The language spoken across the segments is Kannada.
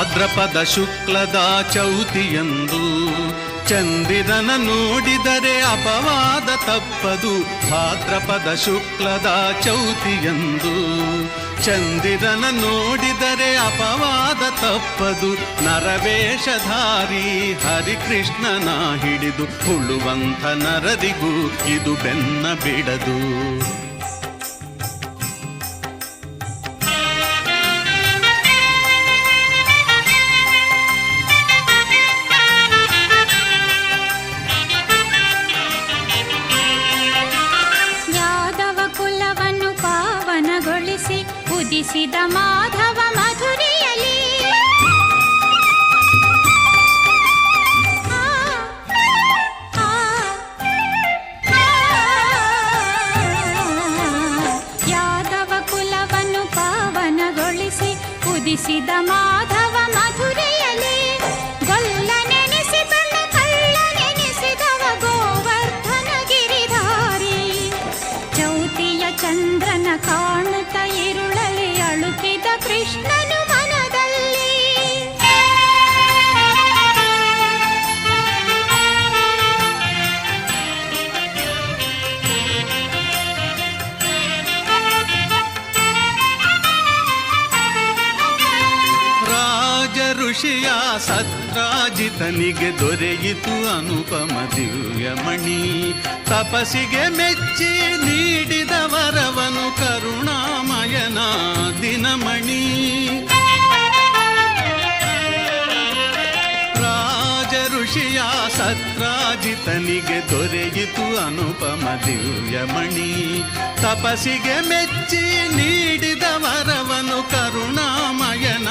ಭಾದ್ರಪದ ಶುಕ್ಲದ ಚೌತಿಯಂದು ಚಂದಿರನ ನೋಡಿದರೆ ಅಪವಾದ ತಪ್ಪದು ಭಾದ್ರಪದ ಶುಕ್ಲದ ಚೌತಿಯಂದು ಚಂದಿರನ ನೋಡಿದರೆ ಅಪವಾದ ತಪ್ಪದು ನರವೇಷಧಾರಿ ಹರಿಕೃಷ್ಣನ ಹಿಡಿದು ಹುಳುವಂಥ ನರದಿಗೂ ಇದು ಬೆನ್ನ ಬಿಡದು. ಉದಿಸಿದ ಮಾಧವ ಮಧುರಿಯಲಿ. ಯಾದವ ಕುಲವನ್ನು ಪಾವನಗೊಳಿಸಿ ಕುದಿಸಿದ ಮಾಧವ ಕೃಷ್ಣನು ಮನದಲ್ಲಿ ರಾಜ ಋಷಿಯ ಸತ್ರಾಜಿತನಿಗೆ ದೊರೆಯಿತು ಅನುಪಮ ದಿವ್ಯಮಣಿ. ತಪಸಿಗೆ ಮೆಚ್ಚಿ ನೀಡಿದ ಋಷಿಯ ಸತ್ರಾಜಿತನಿಗೆ ದೊರೆಯಿತು ಅನುಪಮ ದಿವ್ಯಮಣಿ. ತಪಸಿಗೆ ಮೆಚ್ಚಿ ನೀಡಿದ ವರವನು ಕರುಣಾಮಯನ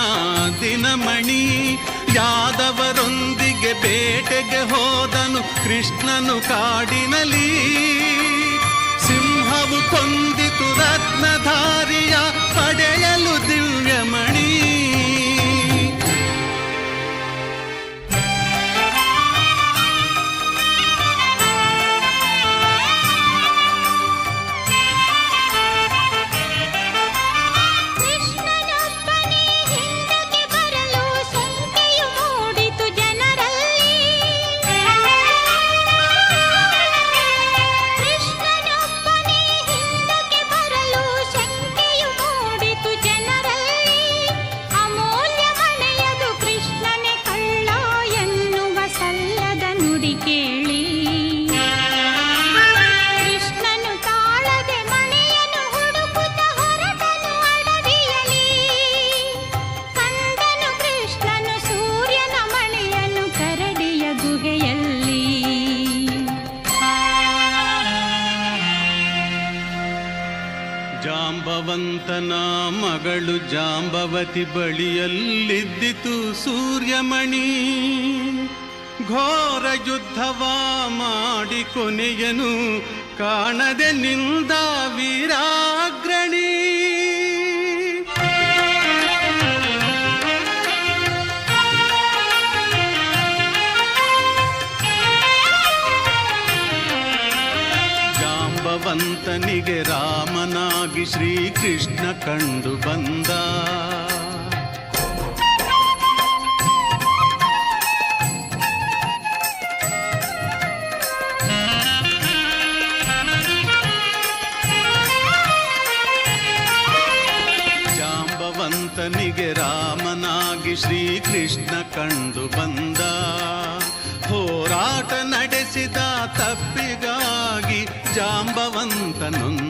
ದಿನಮಣಿ ಯಾದವರೊಂದಿಗೆ ಬೇಟೆಗೆ ಹೋದನು ಕೃಷ್ಣನು ಕಾಡಿನಲ್ಲಿ. ಸಿಂಹವು ಕೊಂದಿತು ರತ್ನಧಾರಿಯ ಪಡೆಯಲು ದಿವ್ಯಮಣಿ ಜಾಂಬವಂತನ ಮಗಳು ಜಾಂಬವತಿ ಬಳಿಯಲ್ಲಿದ್ದಿತು ಸೂರ್ಯಮಣಿ. ಘೋರ ಯುದ್ಧವ ಮಾಡಿ ಕೊನೆಯನು ಕಾಣದೆ ನಿಂದ ವೀರಾಗ್ರಣಿ. ಜಾಂಬವಂತನಿಗೆ ರಾಮನಾಗಿ ಶ್ರೀಕೃಷ್ಣ ಕಂಡು ಬಂದ. ಜಾಂಬವಂತನಿಗೆ ರಾಮನಾಗಿ ಶ್ರೀಕೃಷ್ಣ ಕಂಡು ಬಂದ. ಹೋರಾಟ ನಡೆಸಿದ ತಪ್ಪಿಗಾಗಿ జాంబవంతనుంద